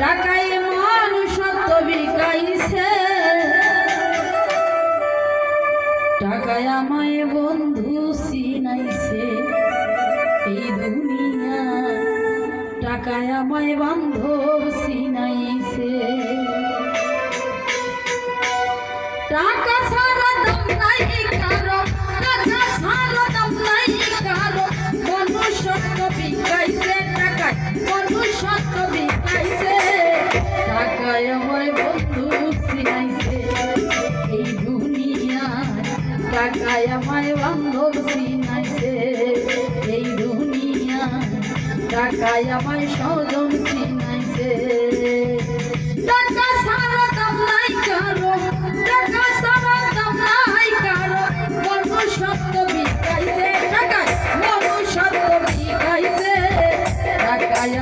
টাকায় মানুষত্ব বিকাইছে। টাকায় আমায় বন্ধু সিনাইছে এই দুনিয়া টাকায় আমায় বান্ধব সিনাইছে টাকা ছাড়া দাম নাই কারও। টাকায় আমায় বান্ধব সিনাইছে এই দুনিয়া টাকায় আমায় স্বজন সিনাইছে টাকা ছাড়া দাম নাই কারও, টাকা ছাড়া দাম নাই কারও। মনুষ্যত্ব বিকাইছে টাকায় মনুষ্যত্ব বিকাইছে টাকায়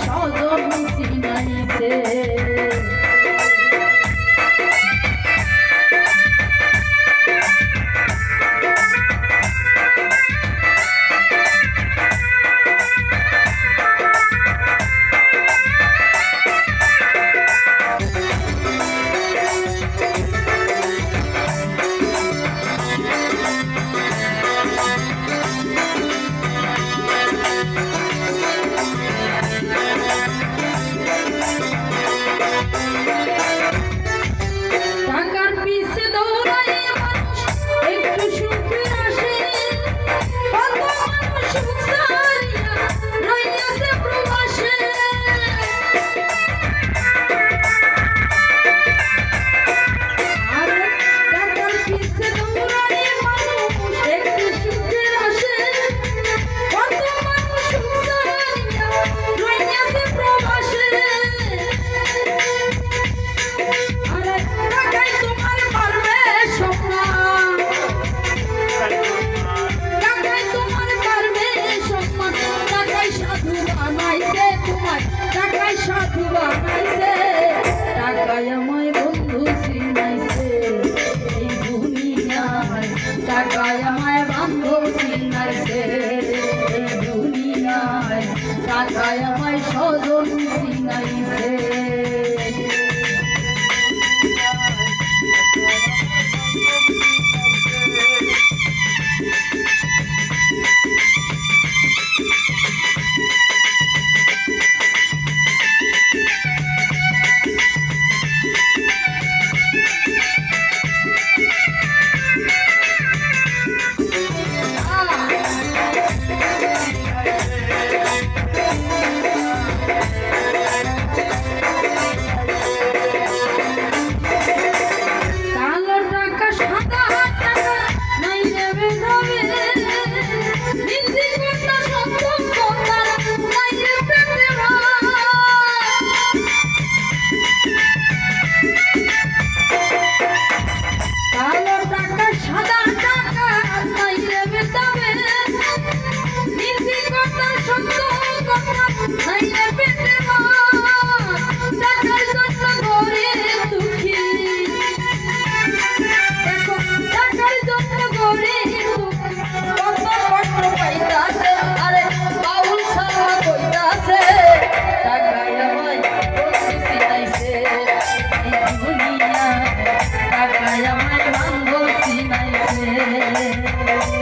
স্বজন সিনাইছে তাই আমায় বন্ধু সিনাইছে এই দুনিয়ায় টাকায় আমায় বান্ধব সিনাইছে এই দুনিয়ায় টাকায় আমায় স্বজন সিনাইছে চিনাইছে টাকা